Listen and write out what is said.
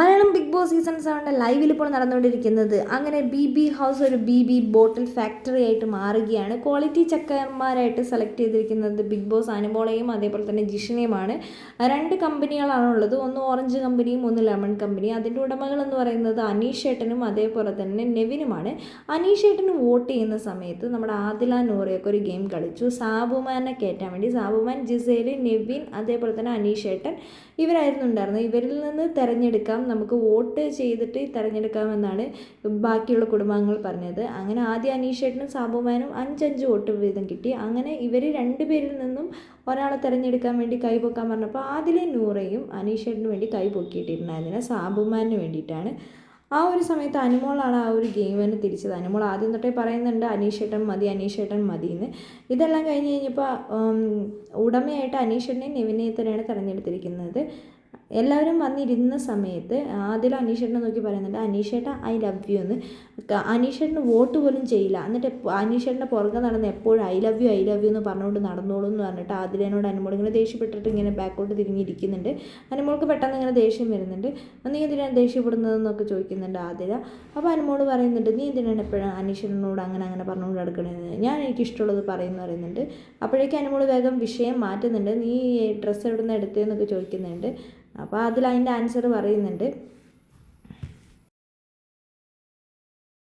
Malayalam big boss season സെവന്റെ ലൈവിൽ ഇപ്പോൾ നടന്നുകൊണ്ടിരിക്കുന്നത്. അങ്ങനെ ബി ബി ഹൗസ് ഒരു ബി ബി ബോട്ടിൽ ഫാക്ടറി ആയിട്ട് മാറുകയാണ്. ക്വാളിറ്റി ചക്കന്മാരായിട്ട് സെലക്ട് ചെയ്തിരിക്കുന്നത് ബിഗ് ബോസ് അനുമോളയും അതേപോലെ തന്നെ ജിഷിനെയുമാണ്. രണ്ട് കമ്പനികളാണ് ഉള്ളത് ഒന്ന് ഓറഞ്ച് കമ്പനിയും ഒന്ന് ലെമൺ കമ്പനിയും. അതിന്റെ ഉടമകൾ എന്ന് പറയുന്നത് അനീഷ് ഏട്ടനും അതേപോലെ തന്നെ നെവിനുമാണ്. അനീഷ് ഏട്ടന് വോട്ട് ചെയ്യുന്ന സമയത്ത് നമ്മുടെ ആദില നൂറയൊക്കെ ഒരു ഗെയിം കളിച്ചു. സാബുമാനെ കയറ്റാൻ വേണ്ടി സാബുമാൻ ജിസേൽ നെവിൻ അതേപോലെ തന്നെ അനീഷ് ഏട്ടൻ ഇവരായിരുന്നു ഉണ്ടായിരുന്നത്. ഇവരിൽ നിന്ന് തിരഞ്ഞെടുക്കാം നമുക്ക് വോട്ട് ചെയ്തിട്ട് തിരഞ്ഞെടുക്കാമെന്നാണ് ബാക്കിയുള്ള കുടുംബാംഗങ്ങൾ പറഞ്ഞത്. അങ്ങനെ ആദ്യം അനീഷേട്ടനും സാബുമാനും അഞ്ചഞ്ച് വോട്ട് വീതം കിട്ടി. അങ്ങനെ ഇവർ രണ്ടുപേരിൽ നിന്നും ഒരാളെ തിരഞ്ഞെടുക്കാൻ വേണ്ടി കൈപൊക്കാൻ പറഞ്ഞപ്പോൾ ആദിലെ നൂറയും അനീഷേട്ടന് വേണ്ടി കൈ പൊക്കിയിട്ടിരുന്നതിന് സാബുമാനിന് വേണ്ടിയിട്ടാണ്. ആ ഒരു സമയത്ത് അനുമോളാണ് ആ ഒരു ഗെയിമിന് തിരിച്ചത്. അനുമോൾ ആദ്യം തൊട്ടേ പറയുന്നുണ്ട് അനീഷേട്ടൻ മതി അനീഷേട്ടൻ മതി എന്ന് ഇതെല്ലാം കഴിഞ്ഞ് കഴിഞ്ഞപ്പോൾ ഉടമയായിട്ട് അനീഷേട്ടനെയും നെവിനെയും തന്നെയാണ് തിരഞ്ഞെടുത്തിരിക്കുന്നത്. എല്ലാവരും വന്നിരുന്ന സമയത്ത് ആദ്യം അനീഷേട്ടനെ നോക്കി പറയുന്നുണ്ട് അനീഷേട്ട ഐ ലവ് യു എന്ന്. അനീഷേട്ടന് വോട്ട് പോലും ചെയ്യില്ല. എന്നിട്ട് അനീഷേട്ടന്റെ പുറകെ നടന്ന് എപ്പോഴും I love you I love you എന്ന് പറഞ്ഞുകൊണ്ട് നടന്നോളൂ എന്ന് പറഞ്ഞിട്ട് ആദിലേനോട് അനുമോൾ ഇങ്ങനെ ദേഷ്യപ്പെട്ടിട്ട് ഇങ്ങനെ ബാക്കോട്ട് തിരിഞ്ഞിരിക്കുന്നുണ്ട്. അനുമോൾക്ക് പെട്ടെന്ന് ഇങ്ങനെ ദേഷ്യം വരുന്നുണ്ട്. നീ എന്തിനാണ് ദേഷ്യപ്പെടുന്നതെന്നൊക്കെ ചോദിക്കുന്നുണ്ട് ആതിര അപ്പോൾ അനുമോൾ പറയുന്നുണ്ട് നീ എന്തിനാണ് എപ്പോഴും അനീഷേട്ടനോട് അങ്ങനെ അങ്ങനെ പറഞ്ഞുകൊണ്ട് നടക്കണത്? ഞാൻ എനിക്ക് ഇഷ്ടമുള്ളത് പറയുമെന്ന് പറയുന്നുണ്ട്. അപ്പോഴേക്കും അനുമോൾ വേഗം വിഷയം മാറ്റുന്നുണ്ട്. നീ ഡ്രസ്സ് എവിടെ നിന്ന് എടുത്തതെന്നൊക്കെ ചോദിക്കുന്നുണ്ട്. അപ്പോൾ അതിൽ അതിന്റെ ആൻസർ പറയുന്നുണ്ട്.